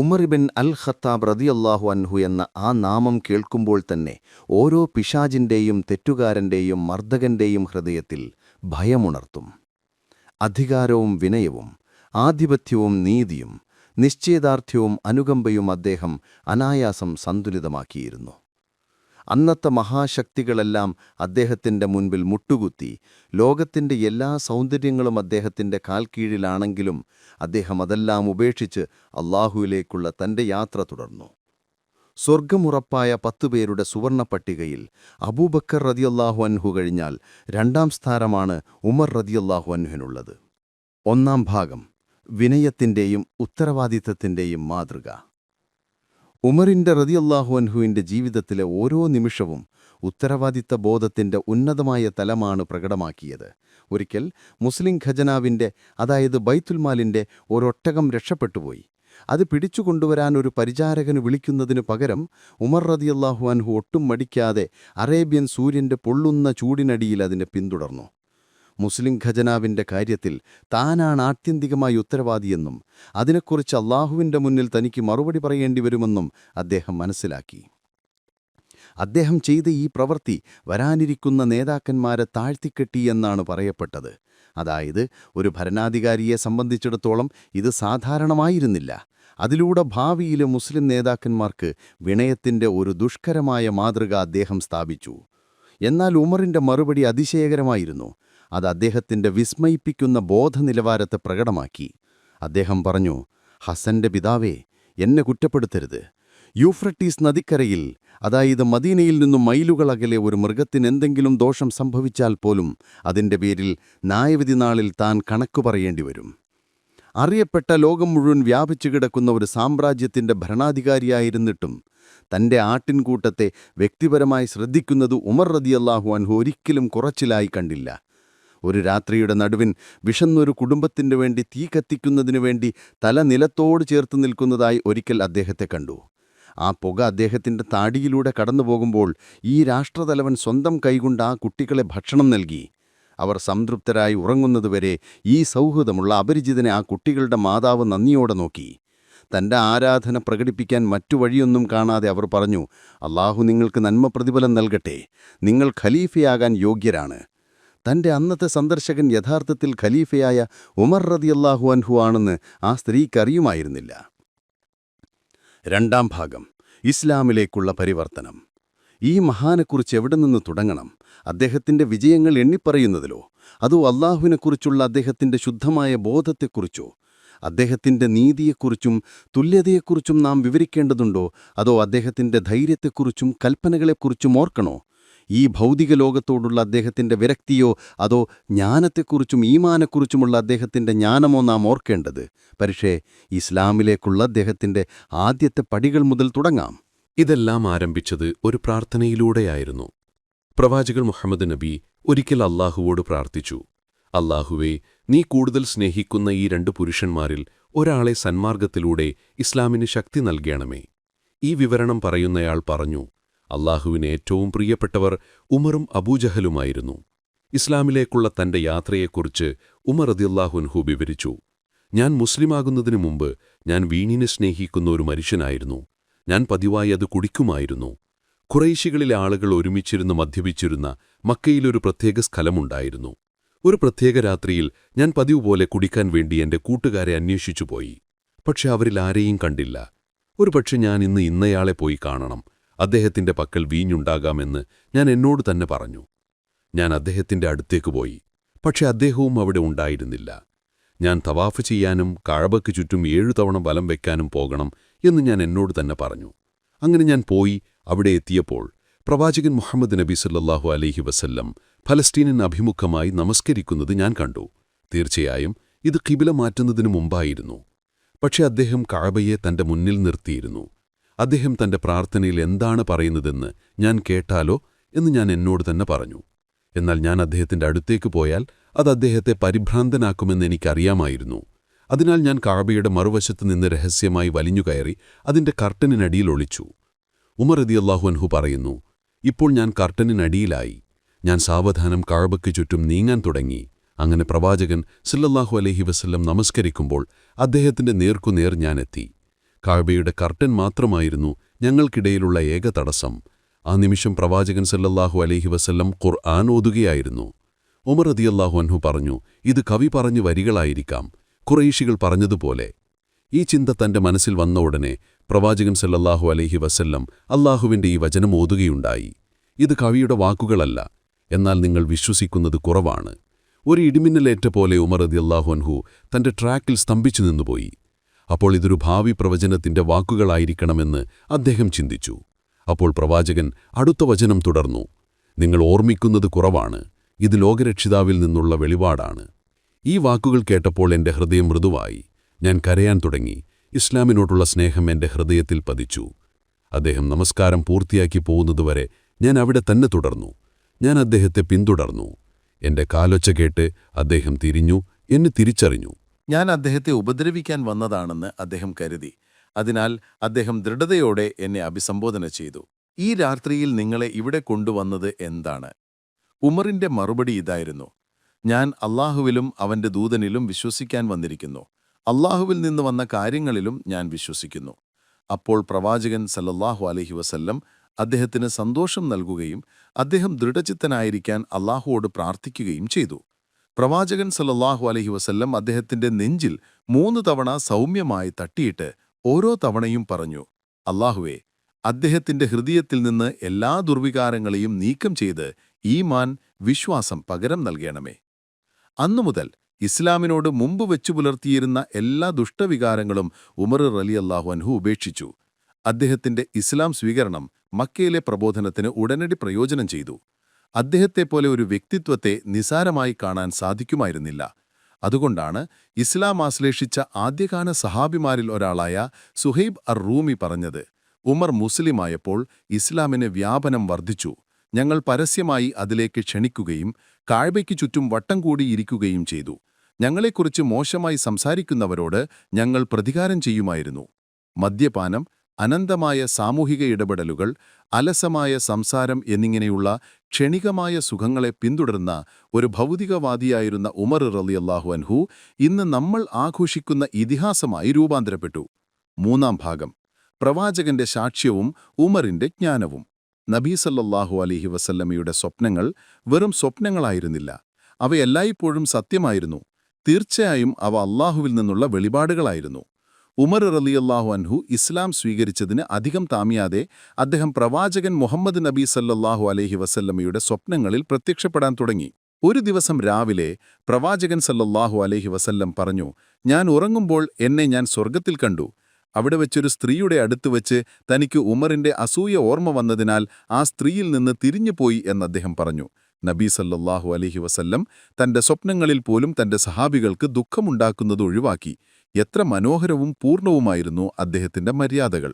ഉമറിബിൻ അൽ Khattab റതിയല്ലാഹു അൻഹു എന്ന ആ നാമം കേൾക്കുമ്പോൾ തന്നെ ഓരോ പിശാജിന്റെയും തെറ്റുകാരന്റെയും മർദ്ദകന്റെയും ഹൃദയത്തിൽ ഭയമുണർത്തും. അധികാരവും വിനയവും ആധിപത്യവും നീതിയും നിശ്ചയദാർഢ്യവും അനുകമ്പയും അദ്ദേഹം അനായാസം സന്തുലിതമാക്കിയിരുന്നു. അന്നത്തെ മഹാശക്തികളെല്ലാം അദ്ദേഹത്തിന്റെ മുൻപിൽ മുട്ടുകുത്തി. ലോകത്തിന്റെ എല്ലാ സൗന്ദര്യങ്ങളും അദ്ദേഹത്തിന്റെ കാൽക്കീഴിലാണെങ്കിലും അദ്ദേഹം അതെല്ലാം ഉപേക്ഷിച്ച് അള്ളാഹുവിലേക്കുള്ള തന്റെ യാത്ര തുടർന്നു. സ്വർഗമുറപ്പായ പത്തുപേരുടെ സുവർണ പട്ടികയിൽ അബൂബക്കർ റതിയല്ലാഹു അൻഹു കഴിഞ്ഞാൽ രണ്ടാം സ്ഥാനമാണ് ഉമർ റതിയല്ലാഹു അൻഹുവിനുള്ളത്. ഒന്നാം ഭാഗം വിനയത്തിന്റെയും ഉത്തരവാദിത്തത്തിന്റെയും മാതൃക. ഉമറിന്റെ റതിയല്ലാഹു അൻഹുവിന്റെ ജീവിതത്തിലെ ഓരോ നിമിഷവും ഉത്തരവാദിത്ത ബോധത്തിന്റെ ഉന്നതമായ തലമാണ് പ്രകടമാക്കിയത്. ഒരിക്കൽ മുസ്ലിം ഖജനാവിന്റെ അതായത് ബൈത്തുൽമാലിന്റെ ഒരൊട്ടകം രക്ഷപ്പെട്ടുപോയി. അത് പിടിച്ചുകൊണ്ടുവരാൻ ഒരു പരിചാരകന് വിളിക്കുന്നതിനു പകരം ഉമർ റതിയല്ലാഹു അൻഹു ഒട്ടും മടിക്കാതെ അറേബ്യൻ സൂര്യന്റെ പൊള്ളുന്ന ചൂടിനടിയിൽ അതിനെ പിന്തുടർന്നു. മുസ്ലിം ഖജനാവിന്റെ കാര്യത്തിൽ താനാണ് ആത്യന്തികമായി ഉത്തരവാദിയെന്നും അതിനെക്കുറിച്ച് അള്ളാഹുവിന്റെ മുന്നിൽ തനിക്ക് മറുപടി പറയേണ്ടി വരുമെന്നും അദ്ദേഹം മനസ്സിലാക്കി. അദ്ദേഹം ചെയ്ത ഈ പ്രവൃത്തി വരാനിരിക്കുന്ന നേതാക്കന്മാരെ താഴ്ത്തിക്കെട്ടി എന്നാണ് പറയപ്പെട്ടത്. അതായത് ഒരു ഭരണാധികാരിയെ സംബന്ധിച്ചിടത്തോളം ഇത് സാധാരണമായിരുന്നില്ല. അതിലൂടെ ഭാവിയിലെ മുസ്ലിം നേതാക്കന്മാർക്ക് വിനയത്തിന്റെ ഒരു ദുഷ്കരമായ മാതൃക അദ്ദേഹം സ്ഥാപിച്ചു. എന്നാൽ ഉമറിന്റെ മറുപടി അതിശയകരമായിരുന്നു. അത് അദ്ദേഹത്തിന്റെ വിസ്മയിപ്പിക്കുന്ന ബോധനിലവാരത്തെ പ്രകടമാക്കി. അദ്ദേഹം പറഞ്ഞു ഹസന്റെ പിതാവേ എന്നെ കുറ്റപ്പെടുത്തരുത്. യൂഫ്രട്ടീസ് നദിക്കരയിൽ അതായത് മദീനയിൽ നിന്നും മൈലുകൾ അകലെ ഒരു മൃഗത്തിന് എന്തെങ്കിലും ദോഷം സംഭവിച്ചാൽ പോലും അതിന്റെ പേരിൽ ന്യായവിധി നാളിൽ താൻ കണക്കു പറയേണ്ടി വരും. അറിയപ്പെട്ട ലോകം മുഴുവൻ വ്യാപിച്ചു കിടക്കുന്ന ഒരു സാമ്രാജ്യത്തിന്റെ ഭരണാധികാരിയായിരുന്നിട്ടും തന്റെ ആട്ടിൻകൂട്ടത്തെ വ്യക്തിപരമായി ശ്രദ്ധിക്കുന്നത് ഉമർ റതിയല്ലാഹു അൻഹു ഒരിക്കലും കുറച്ചിലായി കണ്ടില്ല. ഒരു രാത്രിയുടെ നടുവിൻ വിഷന്നൊരു കുടുംബത്തിനു വേണ്ടി തീ കത്തിക്കുന്നതിനു വേണ്ടി തല നിലത്തോട് ചേർത്ത് നിൽക്കുന്നതായി ഒരിക്കൽ അദ്ദേഹത്തെ കണ്ടു. ആ പുക അദ്ദേഹത്തിന്റെ താടിയിലൂടെ കടന്നുപോകുമ്പോൾ ഈ രാഷ്ട്രതലവൻ സ്വന്തം കൈകൊണ്ട് ആ കുട്ടികളെ ഭക്ഷണം നൽകി. അവർ സംതൃപ്തരായി ഉറങ്ങുന്നതുവരെ ഈ സൗഹൃദമുള്ള അപരിചിതനെ ആ കുട്ടികളുടെ മാതാവ് നന്ദിയോടെ നോക്കി. തന്റെ ആരാധന പ്രകടിപ്പിക്കാൻ മറ്റു വഴിയൊന്നും കാണാതെ അവർ പറഞ്ഞു അള്ളാഹു നിങ്ങൾക്ക് നന്മ പ്രതിഫലം നൽകട്ടെ. നിങ്ങൾ ഖലീഫയാകാൻ യോഗ്യരാണ്. തന്റെ അന്നത്തെ സന്ദർശകൻ യഥാർത്ഥത്തിൽ ഖലീഫയായ ഉമർ റതിയല്ലാഹു അൻഹു ആണെന്ന് ആ സ്ത്രീക്കറിയുമായിരുന്നില്ല. രണ്ടാം ഭാഗം. ഇസ്ലാമിലേക്കുള്ള പരിവർത്തനം. ഈ മഹാനെക്കുറിച്ച് എവിടെ നിന്ന് തുടങ്ങണം? അദ്ദേഹത്തിന്റെ വിജയങ്ങൾ എണ്ണിപ്പറയുന്നതിലോ? അതോ അള്ളാഹുവിനെക്കുറിച്ചുള്ള അദ്ദേഹത്തിന്റെ ശുദ്ധമായ ബോധത്തെക്കുറിച്ചോ? അദ്ദേഹത്തിന്റെ നീതിയെക്കുറിച്ചും തുല്യതയെക്കുറിച്ചും നാം വിവരിക്കേണ്ടതുണ്ടോ? അതോ അദ്ദേഹത്തിന്റെ ധൈര്യത്തെക്കുറിച്ചും കൽപ്പനകളെക്കുറിച്ചും ഓർക്കണോ? ഈ ഭൗതിക ലോകത്തോടുള്ള അദ്ദേഹത്തിന്റെ വിരക്തിയോ അതോ ജ്ഞാനത്തെക്കുറിച്ചും ഈമാനെക്കുറിച്ചുമുള്ള അദ്ദേഹത്തിന്റെ ജ്ഞാനമോ നാം ഓർക്കേണ്ടത്? പക്ഷേ ഇസ്ലാമിലേക്കുള്ള അദ്ദേഹത്തിന്റെ ആദ്യത്തെ പടികൾ മുതൽ തുടങ്ങാം. ഇതെല്ലാം ആരംഭിച്ചത് ഒരു പ്രാർത്ഥനയിലൂടെയായിരുന്നു. പ്രവാചകൻ മുഹമ്മദ് നബി ഒരിക്കൽ അള്ളാഹുവോട് പ്രാർത്ഥിച്ചു. അള്ളാഹുവേ നീ കൂടുതൽ സ്നേഹിക്കുന്ന ഈ രണ്ട് പുരുഷന്മാരിൽ ഒരാളെ സന്മാർഗത്തിലൂടെ ഇസ്ലാമിന് ശക്തി നൽകണമേ. ഈ വിവരണം പറയുന്നയാൾ പറഞ്ഞു അള്ളാഹുവിന് ഏറ്റവും പ്രിയപ്പെട്ടവർ ഉമറും അബൂജഹലുമായിരുന്നു. ഇസ്ലാമിലേക്കുള്ള തന്റെ യാത്രയെക്കുറിച്ച് ഉമർ അദിയല്ലാഹുൻഹു വിവരിച്ചു. ഞാൻ മുസ്ലിമാകുന്നതിനു മുമ്പ് ഞാൻ വീണിനെ സ്നേഹിക്കുന്ന ഒരു മനുഷ്യനായിരുന്നു. ഞാൻ പതിവായി അത് കുടിക്കുമായിരുന്നു. കുറേശികളിലെ ആളുകൾ ഒരുമിച്ചിരുന്ന് മദ്യപിച്ചിരുന്ന മക്കയിലൊരു പ്രത്യേക സ്ഥലമുണ്ടായിരുന്നു. ഒരു പ്രത്യേക രാത്രിയിൽ ഞാൻ പതിവ് പോലെ കുടിക്കാൻ വേണ്ടി എന്റെ കൂട്ടുകാരെ അന്വേഷിച്ചുപോയി. പക്ഷെ അവരിൽ ആരെയും കണ്ടില്ല. ഒരുപക്ഷെ ഞാൻ ഇന്ന് ഇന്നയാളെ പോയി കാണണം. അദ്ദേഹത്തിന്റെ പക്കൽ വീഞ്ഞുണ്ടാകാമെന്ന് ഞാൻ എന്നോട് തന്നെ പറഞ്ഞു. ഞാൻ അദ്ദേഹത്തിന്റെ അടുത്തേക്ക് പോയി. പക്ഷെ അദ്ദേഹവും അവിടെ ഉണ്ടായിരുന്നില്ല. ഞാൻ തവാഫ് ചെയ്യാനും കാഴബയ്ക്ക് ചുറ്റും ഏഴു തവണ ബലം വെക്കാനും പോകണം എന്ന് ഞാൻ എന്നോട് തന്നെ പറഞ്ഞു. അങ്ങനെ ഞാൻ പോയി അവിടെ എത്തിയപ്പോൾ പ്രവാചകൻ മുഹമ്മദ് നബി സല്ലാഹു അലഹി വസല്ലം ഫലസ്തീനിന് അഭിമുഖമായി നമസ്കരിക്കുന്നത് ഞാൻ കണ്ടു. തീർച്ചയായും ഇത് കിബില മാറ്റുന്നതിനു മുമ്പായിരുന്നു. പക്ഷെ അദ്ദേഹം കാഴബയെ തന്റെ മുന്നിൽ നിർത്തിയിരുന്നു. അദ്ദേഹം തന്റെ പ്രാർത്ഥനയിൽ എന്താണ് പറയുന്നതെന്ന് ഞാൻ കേട്ടാലോ എന്ന് ഞാൻ എന്നോട് തന്നെ പറഞ്ഞു. എന്നാൽ ഞാൻ അദ്ദേഹത്തിന്റെ അടുത്തേക്ക് പോയാൽ അത് അദ്ദേഹത്തെ പരിഭ്രാന്തനാക്കുമെന്ന് എനിക്കറിയാമായിരുന്നു. അതിനാൽ ഞാൻ കാബയുടെ മറുവശത്ത് നിന്ന് രഹസ്യമായി വലിഞ്ഞുകയറി അതിന്റെ കർട്ടനിനടിയിൽ ഒളിച്ചു. ഉമർ അതി അൻഹു പറയുന്നു ഇപ്പോൾ ഞാൻ കർട്ടനിനടിയിലായി. ഞാൻ സാവധാനം കാഴ്ബയ്ക്ക് ചുറ്റും നീങ്ങാൻ തുടങ്ങി. അങ്ങനെ പ്രവാചകൻ സല്ലല്ലാഹു അലഹി വസ്ല്ലം നമസ്കരിക്കുമ്പോൾ അദ്ദേഹത്തിന്റെ നേർക്കുനേർ ഞാനെത്തി കാബയുടെ കർട്ടൻ മാത്രമായിരുന്നു ഞങ്ങൾക്കിടയിലുള്ള ഏക തടസ്സം. ആ നിമിഷം പ്രവാചകൻ സല്ലല്ലാഹു അലഹി വസല്ലം ഖുർആൻ ഓതുകയായിരുന്നു. ഉമർ റതിയല്ലാഹു അൻഹു പറഞ്ഞു ഇത് കവി പറഞ്ഞു വരികളായിരിക്കാം. കുറേശികൾ പറഞ്ഞതുപോലെ. ഈ ചിന്ത തന്റെ മനസ്സിൽ വന്ന ഉടനെ പ്രവാചകൻ സല്ലല്ലാഹു അലഹി വസല്ലം അള്ളാഹുവിന്റെ ഈ വചനം ഓതുകയുണ്ടായി. ഇത് കവിയുടെ വാക്കുകളല്ല എന്നാൽ നിങ്ങൾ വിശ്വസിക്കുന്നത് കുറവാണ്. ഒരു ഇടിമിന്നലേറ്റ പോലെ ഉമർ റതിയല്ലാഹു അൻഹു തന്റെ ട്രാക്കിൽ സ്തംഭിച്ചു നിന്നുപോയി. അപ്പോൾ ഇതൊരു ഭാവി പ്രവചനത്തിന്റെ വാക്കുകളായിരിക്കണമെന്ന് അദ്ദേഹം ചിന്തിച്ചു. അപ്പോൾ പ്രവാചകൻ അടുത്ത വചനം തുടർന്നു നിങ്ങൾ ഓർമ്മിക്കുന്നത് കുറവാണ് ഇത് ലോകരക്ഷിതാവിൽ നിന്നുള്ള വെളിപാടാണ്. ഈ വാക്കുകൾ കേട്ടപ്പോൾ എന്റെ ഹൃദയം മൃദുവായി ഞാൻ കരയാൻ തുടങ്ങി ഇസ്ലാമിനോടുള്ള സ്നേഹം എന്റെ ഹൃദയത്തിൽ പതിച്ചു. അദ്ദേഹം നമസ്കാരം പൂർത്തിയാക്കി പോകുന്നതുവരെ ഞാൻ അവിടെ തന്നെ തുടർന്നു ഞാൻ അദ്ദേഹത്തെ പിന്തുടർന്നു. എന്റെ കാലൊച്ച കേട്ട് അദ്ദേഹം തിരിഞ്ഞു എന്നെ തിരിച്ചറിഞ്ഞു. ഞാൻ അദ്ദേഹത്തെ ഉപദ്രവിക്കാൻ വന്നതാണെന്ന് അദ്ദേഹം കരുതി. അതിനാൽ അദ്ദേഹം ദൃഢതയോടെ എന്നെ അഭിസംബോധന ചെയ്തു. ഈ രാത്രിയിൽ നിങ്ങളെ ഇവിടെ കൊണ്ടുവന്നത് എന്താണ്? ഉമറിന്റെ മറുപടി ഇതായിരുന്നു. ഞാൻ അള്ളാഹുവിലും അവന്റെ ദൂതനിലും വിശ്വസിക്കാൻ വന്നിരിക്കുന്നു. അള്ളാഹുവിൽ നിന്ന് വന്ന കാര്യങ്ങളിലും ഞാൻ വിശ്വസിക്കുന്നു. അപ്പോൾ പ്രവാചകൻ സല്ലല്ലാഹു അലഹി വസല്ലം അദ്ദേഹത്തിന് സന്തോഷം നൽകുകയും അദ്ദേഹം ദൃഢചിത്തനായിരിക്കാൻ അള്ളാഹുവോട് പ്രാർത്ഥിക്കുകയും ചെയ്തു. പ്രവാചകൻ സല്ലാഹു അലഹി വസല്ലം അദ്ദേഹത്തിന്റെ നെഞ്ചിൽ മൂന്ന് തവണ സൗമ്യമായി തട്ടിയിട്ട് ഓരോ തവണയും പറഞ്ഞു അള്ളാഹുവേ അദ്ദേഹത്തിന്റെ ഹൃദയത്തിൽ നിന്ന് എല്ലാ ദുർവികാരങ്ങളെയും നീക്കം ചെയ്ത് ഈമാൻ വിശ്വാസം പകരം നൽകണമേ. അന്നുമുതൽ ഇസ്ലാമിനോട് മുമ്പ് വെച്ചു പുലർത്തിയിരുന്ന എല്ലാ ദുഷ്ടവികാരങ്ങളും ഉമർ റലി അള്ളാഹു അൻഹു ഉപേക്ഷിച്ചു. അദ്ദേഹത്തിന്റെ ഇസ്ലാം സ്വീകരണം മക്കയിലെ പ്രബോധനത്തിന് ഉടനടി പ്രയോജനം ചെയ്തു. അദ്ദേഹത്തെപ്പോലെ ഒരു വ്യക്തിത്വത്തെ നിസാരമായി കാണാൻ സാധിക്കുമായിരുന്നില്ല. അതുകൊണ്ടാണ് ഇസ്ലാം ആശ്ലേഷിച്ച ആദ്യകാല സഹാബിമാരിൽ ഒരാളായ സുഹൈബ് അർ റൂമി പറഞ്ഞത്. ഉമർ മുസ്ലിമായപ്പോൾ ഇസ്ലാമിന് വ്യാപനം വർദ്ധിച്ചു. ഞങ്ങൾ പരസ്യമായി അതിലേക്ക് ക്ഷണിക്കുകയും കാഴ്വയ്ക്ക് ചുറ്റും വട്ടം കൂടിയിരിക്കുകയും ചെയ്തു. ഞങ്ങളെക്കുറിച്ച് മോശമായി സംസാരിക്കുന്നവരോട് ഞങ്ങൾ പ്രതികാരം ചെയ്യുമായിരുന്നു. മദ്യപാനം അനന്തമായ സാമൂഹിക ഇടപെടലുകൾ അലസമായ സംസാരം എന്നിങ്ങനെയുള്ള ക്ഷണികമായ സുഖങ്ങളെ പിന്തുടർന്ന ഒരു ഭൗതികവാദിയായിരുന്ന ഉമർ റളിയല്ലാഹു അൻഹു ഇന്ന് നമ്മൾ ആഘോഷിക്കുന്ന ഇതിഹാസമായി രൂപാന്തരപ്പെട്ടു. മൂന്നാം ഭാഗം. പ്രവാചകന്റെ സാക്ഷ്യവും ഉമറിന്റെ ജ്ഞാനവും. നബീസല്ലാഹു അലിഹി വസല്ലമയുടെ സ്വപ്നങ്ങൾ വെറും സ്വപ്നങ്ങളായിരുന്നില്ല. അവയെല്ലായ്പ്പോഴും സത്യമായിരുന്നു. തീർച്ചയായും അവ അള്ളാഹുവിൽ നിന്നുള്ള വെളിപാടുകളായിരുന്നു. ഉമർ റലിയല്ലാഹു അൻഹു ഇസ്ലാം സ്വീകരിച്ചതിന് അധികം താമിയാതെ അദ്ദേഹം പ്രവാചകൻ മുഹമ്മദ് നബി സല്ലാഹു അലഹി വസല്ലമ്മയുടെ സ്വപ്നങ്ങളിൽ പ്രത്യക്ഷപ്പെടാൻ തുടങ്ങി. ഒരു ദിവസം രാവിലെ പ്രവാചകൻ സല്ലല്ലാഹു അലഹി വസല്ലം പറഞ്ഞു ഞാൻ ഉറങ്ങുമ്പോൾ എന്നെ ഞാൻ സ്വർഗത്തിൽ കണ്ടു. അവിടെ വെച്ചൊരു സ്ത്രീയുടെ അടുത്ത് വെച്ച് തനിക്ക് ഉമറിന്റെ അസൂയ ഓർമ്മ വന്നതിനാൽ ആ സ്ത്രീയിൽ നിന്ന് തിരിഞ്ഞുപോയി എന്ന് അദ്ദേഹം പറഞ്ഞു. നബി സല്ലല്ലാഹു അലൈഹി വസല്ലം തന്റെ സ്വപ്നങ്ങളിൽ പോലും തന്റെ സഹാബികൾക്ക് ദുഃഖമുണ്ടാക്കുന്നത് ഒഴിവാക്കി. എത്ര മനോഹരവും പൂർണവുമായിരുന്നു അദ്ദേഹത്തിന്റെ മര്യാദകൾ.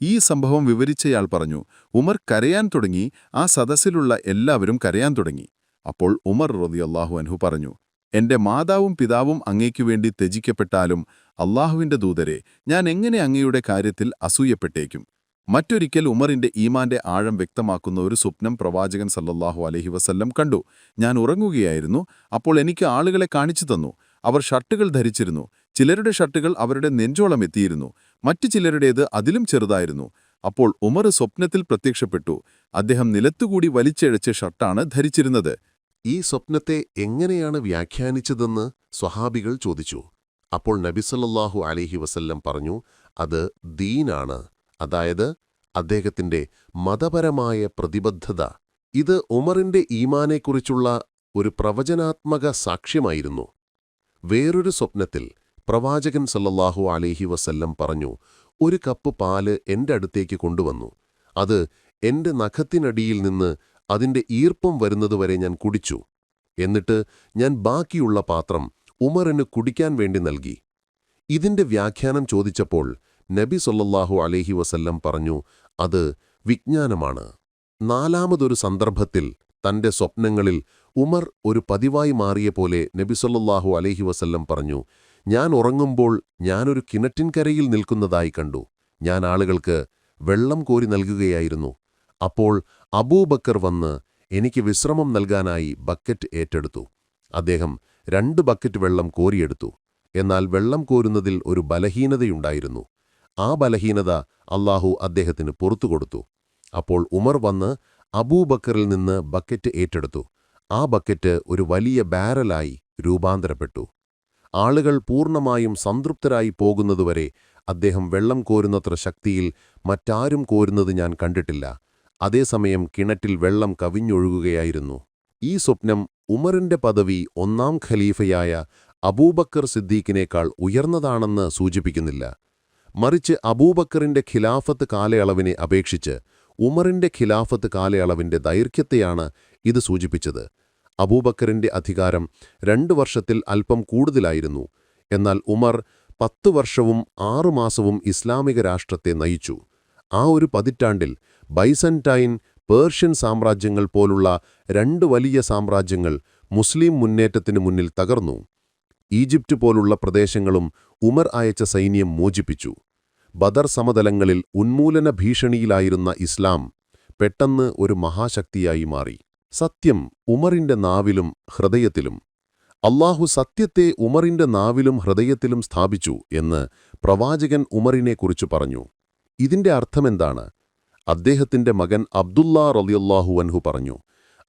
ഈ സംഭവം വിവരിച്ചയാൾ പറഞ്ഞു ഉമർ കരയാൻ തുടങ്ങി ആ സദസ്സിലുള്ള എല്ലാവരും കരയാൻ തുടങ്ങി. അപ്പോൾ ഉമർ റളിയല്ലാഹു അൻഹു പറഞ്ഞു എന്റെ മാതാവും പിതാവും അങ്ങേക്കു വേണ്ടി ത്യജിക്കപ്പെട്ടാലും അള്ളാഹുവിന്റെ ദൂതരെ ഞാൻ എങ്ങനെ അങ്ങയുടെ കാര്യത്തിൽ അസൂയപ്പെട്ടേക്കും? മറ്റൊരിക്കൽ ഉമറിന്റെ ഈമാന്റെ ആഴം വ്യക്തമാക്കുന്ന ഒരു സ്വപ്നം പ്രവാചകൻ സല്ലല്ലാഹു അലഹി വസല്ലം കണ്ടു. ഞാൻ ഉറങ്ങുകയായിരുന്നു അപ്പോൾ എനിക്ക് ആളുകളെ കാണിച്ചു തന്നു. അവർ ഷർട്ടുകൾ ധരിച്ചിരുന്നു. ചിലരുടെ ഷർട്ടുകൾ അവരുടെ നെഞ്ചോളം എത്തിയിരുന്നു. മറ്റു ചിലരുടേത് അതിലും ചെറുതായിരുന്നു. അപ്പോൾ ഉമർ സ്വപ്നത്തിൽ പ്രത്യക്ഷപ്പെട്ടു. അദ്ദേഹം നിലത്തുകൂടി വലിച്ചഴച്ച ഷർട്ടാണ് ധരിച്ചിരുന്നത്. ഈ സ്വപ്നത്തെ എങ്ങനെയാണ് വ്യാഖ്യാനിച്ചതെന്ന് സ്വഹാബികൾ ചോദിച്ചു. അപ്പോൾ നബിസല്ലാഹു അലിഹി വസല്ലം പറഞ്ഞു അത് ദീനാണ്. അതായത് അദ്ദേഹത്തിന്റെ മതപരമായ പ്രതിബദ്ധത. ഇത് ഉമറിന്റെ ഈമാനെക്കുറിച്ചുള്ള ഒരു പ്രവചനാത്മക സാക്ഷ്യമായിരുന്നു. വേറൊരു സ്വപ്നത്തിൽ പ്രവാചകൻ സല്ലല്ലാഹു അലൈഹി വസല്ലം പറഞ്ഞു ഒരു കപ്പ് പാൽ എന്റെ അടുത്തേക്ക് കൊണ്ടുവന്നു. അത് എന്റെ നഖത്തിനടിയിൽ നിന്ന് അതിന്റെ ഈർപ്പം വരുന്നതുവരെ ഞാൻ കുടിച്ചു. എന്നിട്ട് ഞാൻ ബാക്കിയുള്ള പാത്രം ഉമറിന് കുടിക്കാൻ വേണ്ടി നൽകി. ഇതിന്റെ വ്യാഖ്യാനം ചോദിച്ചപ്പോൾ നബി സൊല്ലാഹു അലൈഹി വസല്ലം പറഞ്ഞു അത് വിജ്ഞാനമാണ്. നാലാമതൊരു സന്ദർഭത്തിൽ തന്റെ സ്വപ്നങ്ങളിൽ ഉമർ ഒരു പതിവായി മാറിയ പോലെ നബി സൊല്ലാഹു അലൈഹി വസല്ലം പറഞ്ഞു ഞാൻ ഉറങ്ങുമ്പോൾ ഞാനൊരു കിണറ്റിൻകരയിൽ നിൽക്കുന്നതായി കണ്ടു. ഞാൻ ആളുകൾക്ക് വെള്ളം കോരി നൽകുകയായിരുന്നു. അപ്പോൾ അബൂബക്കർ വന്ന് എനിക്ക് വിശ്രമം നൽകാനായി ബക്കറ്റ് ഏറ്റെടുത്തു. അദ്ദേഹം രണ്ട് ബക്കറ്റ് വെള്ളം കോരിയെടുത്തു. എന്നാൽ വെള്ളം കോരുന്നതിൽ ഒരു ബലഹീനതയുണ്ടായിരുന്നു. ആ ബലഹീനത അള്ളാഹു അദ്ദേഹത്തിന് പുറത്തുകൊടുത്തു അപ്പോൾ ഉമർ വന്ന് അബൂബക്കറിൽ നിന്ന് ബക്കറ്റ് ഏറ്റെടുത്തു. ആ ബക്കറ്റ് ഒരു വലിയ ബാരലായി രൂപാന്തരപ്പെട്ടു. ആളുകൾ പൂർണമായും സംതൃപ്തരായി പോകുന്നതുവരെ അദ്ദേഹം വെള്ളം കോരുന്നത്ര ശക്തിയിൽ മറ്റാരും കോരുന്നത് ഞാൻ കണ്ടിട്ടില്ല. അതേസമയം കിണറ്റിൽ വെള്ളം കവിഞ്ഞൊഴുകുകയായിരുന്നു. ഈ സ്വപ്നം ഉമറിന്റെ പദവി ഒന്നാം ഖലീഫയായ അബൂബക്കർ സിദ്ദീഖിനേക്കാൾ ഉയർന്നതാണെന്ന് സൂചിപ്പിക്കുന്നില്ല. മറിച്ച് അബൂബക്കറിന്റെ ഖിലാഫത്ത് കാലയളവിനെ അപേക്ഷിച്ച് ഉമറിന്റെ ഖിലാഫത്ത് കാലയളവിന്റെ ദൈർഘ്യത്തെയാണ് ഇത് സൂചിപ്പിച്ചത്. അബൂബക്കറിന്റെ അധികാരം രണ്ടു വർഷത്തിൽ അല്പം കൂടുതലായിരുന്നു. എന്നാൽ ഉമർ പത്തു വർഷവും ആറുമാസവും ഇസ്ലാമിക രാഷ്ട്രത്തെ നയിച്ചു. ആ ഒരു പതിറ്റാണ്ടിൽ ബൈസന്റൈൻ പേർഷ്യൻ സാമ്രാജ്യങ്ങൾ പോലുള്ള രണ്ട് വലിയ സാമ്രാജ്യങ്ങൾ മുസ്ലിം മുന്നേറ്റത്തിനു മുന്നിൽ തകർന്നു. ഈജിപ്റ്റ് പോലുള്ള പ്രദേശങ്ങളും ഉമർ അയച്ച സൈന്യം മോചിപ്പിച്ചു. ബദർ സമതലങ്ങളിൽ ഉന്മൂലന ഭീഷണിയിലായിരുന്ന ഇസ്ലാം പെട്ടെന്ന് ഒരു മഹാശക്തിയായി മാറി. സത്യം ഉമറിന്റെ നാവിലും ഹൃദയത്തിലും. അള്ളാഹു സത്യത്തെ ഉമറിന്റെ നാവിലും ഹൃദയത്തിലും സ്ഥാപിച്ചു എന്ന് പ്രവാചകൻ ഉമറിനെക്കുറിച്ച് പറഞ്ഞു. ഇതിന്റെ അർത്ഥമെന്താണ്? അദ്ദേഹത്തിന്റെ മകൻ അബ്ദുല്ലാ റളിയല്ലാഹു അൻഹു പറഞ്ഞു.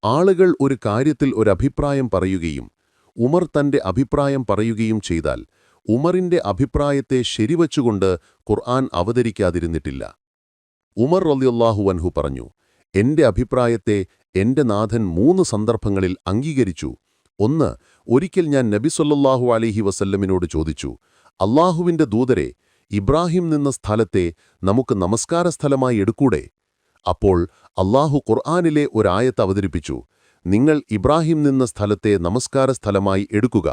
ആളുകൾ ഒരു കാര്യത്തിൽ ഒരഭിപ്രായം പറയുകയും ഉമർ തന്റെ അഭിപ്രായം പറയുകയും ചെയ്താൽ ഉമറിന്റെ അഭിപ്രായത്തെ ശരിവച്ചുകൊണ്ട് ഖുർആൻ അവതരിക്കാതിരുന്നിട്ടില്ല. ഉമർ റളിയല്ലാഹു അൻഹു പറഞ്ഞു എന്റെ അഭിപ്രായത്തെ എന്റെ നാഥൻ മൂന്ന് സന്ദർഭങ്ങളിൽ അംഗീകരിച്ചു. ഒന്ന് ഒരിക്കൽ ഞാൻ നബി സല്ലല്ലാഹു അലൈഹി വസല്ലമിനോട് ചോദിച്ചു അള്ളാഹുവിന്റെ ദൂതരെ ഇബ്രാഹിം നിന്ന സ്ഥലത്തെ നമുക്ക് നമസ്കാര സ്ഥലമായി എടുക്കൂടെ? അപ്പോൾ അള്ളാഹു ഖുർആാനിലെ ഒരായത്ത് അവതരിപ്പിച്ചു നിങ്ങൾ ഇബ്രാഹിം നിന്ന സ്ഥലത്തെ നമസ്കാര സ്ഥലമായി എടുക്കുക.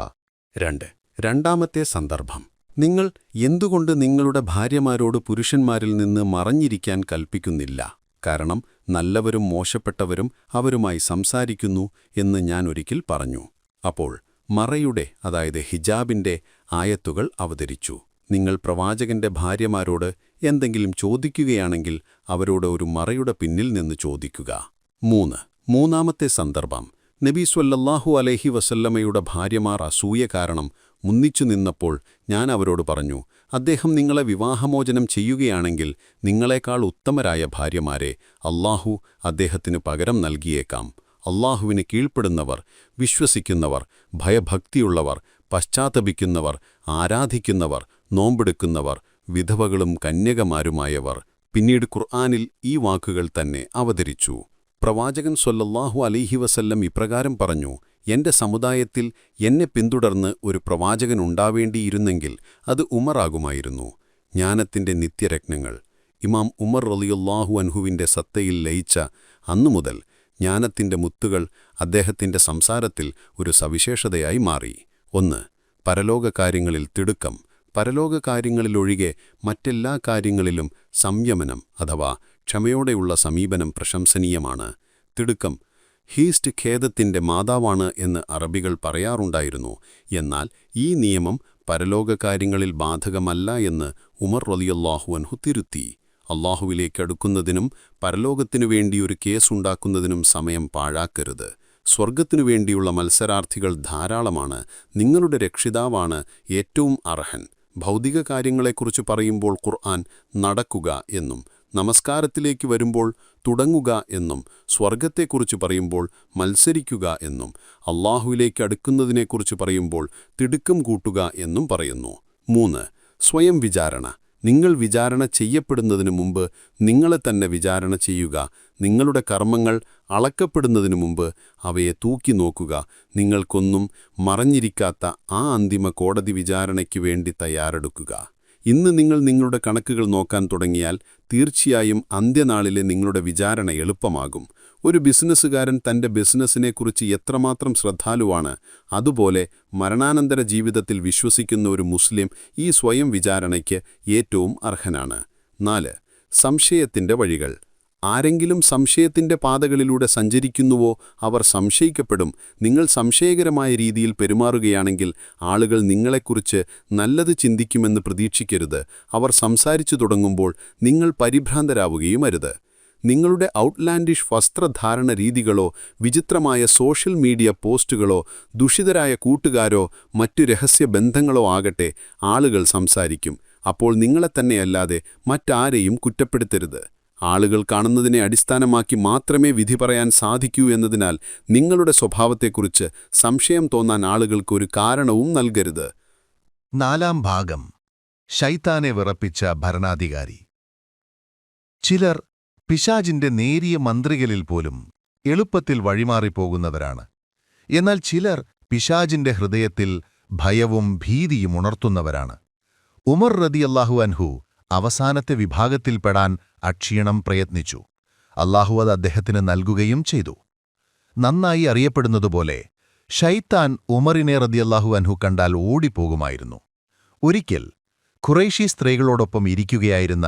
രണ്ട് രണ്ടാമത്തെ സന്ദർഭം നിങ്ങൾ എന്തുകൊണ്ട് നിങ്ങളുടെ ഭാര്യമാരോട് പുരുഷന്മാരിൽ നിന്ന് മറഞ്ഞിരിക്കാൻ കൽപ്പിക്കുന്നില്ല? കാരണം നല്ലവരും മോശപ്പെട്ടവരും അവരുമായി സംസാരിക്കുന്നു എന്ന് ഞാൻ ഒരിക്കൽ പറഞ്ഞു. അപ്പോൾ മറയുടെ അതായത് ഹിജാബിന്റെ ആയത്തുകൾ അവതരിച്ചു. നിങ്ങൾ പ്രവാചകന്റെ ഭാര്യമാരോട് എന്തെങ്കിലും ചോദിക്കുകയാണെങ്കിൽ അവരോട് ഒരു മറയുടെ പിന്നിൽ നിന്ന് ചോദിക്കുക. മൂന്ന്. മൂന്നാമത്തെ സന്ദർഭം. നബി സ്വല്ലല്ലാഹു അലൈഹി വസല്ലമയുടെ ഭാര്യമാർ അസൂയ കാരണം മുന്നിച്ചു നിന്നപ്പോൾ ഞാൻ അവരോട് പറഞ്ഞു അദ്ദേഹം നിങ്ങളെ വിവാഹമോചനം ചെയ്യുകയാണെങ്കിൽ നിങ്ങളെക്കാൾ ഉത്തമരായ ഭാര്യമാരെ അല്ലാഹു അദ്ദേഹത്തിന് പകരം നൽകിയേക്കാം. അല്ലാഹുവിന് കീഴ്പ്പെടുന്നവർ വിശ്വസിക്കുന്നവർ ഭയഭക്തിയുള്ളവർ പശ്ചാത്തപിക്കുന്നവർ ആരാധിക്കുന്നവർ നോമ്പെടുക്കുന്നവർ വിധവകളും കന്യകമാരുമായവർ. പിന്നീട് ഖുർആാനിൽ ഈ വാക്കുകൾ തന്നെ അവതരിച്ചു. പ്രവാചകൻ സ്വല്ലല്ലാഹു അലൈഹി വസല്ലം ഇപ്രകാരം പറഞ്ഞു എന്റെ സമുദായത്തിൽ എന്നെ പിന്തുടർന്ന് ഒരു പ്രവാചകൻ ഉണ്ടാവേണ്ടിയിരുന്നെങ്കിൽ അത് ഉമറാകുമായിരുന്നു. ജ്ഞാനത്തിന്റെ നിത്യരത്നങ്ങൾ. ഇമാം ഉമർ റലിയുല്ലാഹു അൻഹുവിന്റെ സത്തയിൽ ലയിച്ച അന്നുമുതൽ ജ്ഞാനത്തിന്റെ മുത്തുകൾ അദ്ദേഹത്തിന്റെ സംസാരത്തിൽ ഒരു സവിശേഷതയായി മാറി. ഒന്ന് പരലോകകാര്യങ്ങളിൽ തിടുക്കം. പരലോകകാര്യങ്ങളിലൊഴികെ മറ്റെല്ലാ കാര്യങ്ങളിലും സംയമനം അഥവാ ക്ഷമയോടെയുള്ള സമീപനം പ്രശംസനീയമാണ്. തിടുക്കം ഹീസ്റ്റ് ഖേദത്തിന്റെ മാതാവാണ് എന്ന് അറബികൾ പറയാറുണ്ടായിരുന്നു. എന്നാൽ ഈ നിയമം പരലോകകാര്യങ്ങളിൽ ബാധകമല്ല എന്ന് ഉമർ റലിയല്ലാഹുവൻഹു തിരുത്തി. അള്ളാഹുവിലേക്കടുക്കുന്നതിനും പരലോകത്തിനു വേണ്ടി ഒരു കേസുണ്ടാക്കുന്നതിനും സമയം പാഴാക്കരുത്. സ്വർഗത്തിനു വേണ്ടിയുള്ള മത്സരാർത്ഥികൾ ധാരാളമാണ്. നിങ്ങളുടെ രക്ഷിതാവാണ് ഏറ്റവും അർഹൻ. ഭൗതിക കാര്യങ്ങളെക്കുറിച്ച് പറയുമ്പോൾ ഖുർആൻ നടക്കുക എന്നും നമസ്കാരത്തിലേക്ക് വരുമ്പോൾ തുടങ്ങുക എന്നും സ്വർഗത്തെക്കുറിച്ച് പറയുമ്പോൾ മത്സരിക്കുക എന്നും അള്ളാഹുവിലേക്ക് അടുക്കുന്നതിനെക്കുറിച്ച് പറയുമ്പോൾ തിടുക്കം കൂട്ടുക എന്നും പറയുന്നു. മൂന്ന് സ്വയം വിചാരണ. നിങ്ങൾ വിചാരണ ചെയ്യപ്പെടുന്നതിന് മുമ്പ് നിങ്ങളെ തന്നെ വിചാരണ ചെയ്യുക. നിങ്ങളുടെ കർമ്മങ്ങൾ അളക്കപ്പെടുന്നതിനു മുമ്പ് അവയെ തൂക്കി നോക്കുക. നിങ്ങൾക്കൊന്നും മറഞ്ഞിരിക്കാത്ത ആ അന്തിമ കോടതി വിചാരണയ്ക്ക് വേണ്ടി തയ്യാറെടുക്കുക. ഇന്ന് നിങ്ങൾ നിങ്ങളുടെ കണക്കുകൾ നോക്കാൻ തുടങ്ങിയാൽ തീർച്ചയായും അന്ത്യനാളിലെ നിങ്ങളുടെ വിചാരണ എളുപ്പമാകും. ഒരു ബിസിനസ്സുകാരൻ തന്റെ ബിസിനസ്സിനെക്കുറിച്ച് എത്രമാത്രം ശ്രദ്ധാലുവാണ് അതുപോലെ മരണാനന്തര ജീവിതത്തിൽ വിശ്വസിക്കുന്ന ഒരു മുസ്ലിം ഈ സ്വയം വിചാരണയ്ക്ക് ഏറ്റവും അർഹനാണ്. നാല് സംശയത്തിന്റെ വഴികൾ. ആരെങ്കിലും സംശയത്തിന്റെ പാതകളിലൂടെ സഞ്ചരിക്കുന്നുവോ അവർ സംശയിക്കപ്പെടും. നിങ്ങൾ സംശയകരമായ രീതിയിൽ പെരുമാറുകയാണെങ്കിൽ ആളുകൾ നിങ്ങളെക്കുറിച്ച് നല്ലത് ചിന്തിക്കുമെന്ന് പ്രതീക്ഷിക്കരുത്. അവർ സംസാരിച്ചു തുടങ്ങുമ്പോൾ നിങ്ങൾ പരിഭ്രാന്തരാവുകയും അരുത്. നിങ്ങളുടെ ഔട്ട്ലാൻഡിഷ് വസ്ത്രധാരണ രീതികളോ വിചിത്രമായ സോഷ്യൽ മീഡിയ പോസ്റ്റുകളോ ദുഷിതരായ കൂട്ടുകാരോ മറ്റു രഹസ്യ ബന്ധങ്ങളോ ആകട്ടെ ആളുകൾ സംസാരിക്കും. അപ്പോൾ നിങ്ങളെ തന്നെയല്ലാതെ മറ്റാരെയും കുറ്റപ്പെടുത്തരുത്. ആളുകൾ കാണുന്നതിനെ അടിസ്ഥാനമാക്കി മാത്രമേ വിധി പറയാൻ സാധിക്കൂ എന്നതിനാൽ നിങ്ങളുടെ സ്വഭാവത്തെക്കുറിച്ച് സംശയം തോന്നാൻ ആളുകൾക്ക് ഒരു കാരണവും നൽകരുത്. നാലാം ഭാഗം. ശൈത്താനെ വിറപ്പിച്ച ഭരണാധികാരി. ചിലർ പിശാജിന്റെ നേരിയ മന്ത്രികളിൽ പോലും എളുപ്പത്തിൽ വഴിമാറിപ്പോകുന്നവരാണ്. എന്നാൽ ചിലർ പിശാജിന്റെ ഹൃദയത്തിൽ ഭയവും ഭീതിയും ഉണർത്തുന്നവരാണ്. ഉമർ റതി അള്ളാഹു അൻഹു അവസാനത്തെ വിഭാഗത്തിൽപ്പെടാൻ അക്ഷീണം പ്രയത്നിച്ചു. അല്ലാഹു അത് അദ്ദേഹത്തിന് നൽകുകയും ചെയ്തു. നന്നായി അറിയപ്പെടുന്നതുപോലെ ഷൈത്താൻ ഉമറിനെ റദിയല്ലാഹു അൻഹു കണ്ടാൽ ഓടിപ്പോകുമായിരുന്നു. ഒരിക്കൽ ഖുറൈഷി സ്ത്രീകളോടൊപ്പം ഇരിക്കുകയായിരുന്ന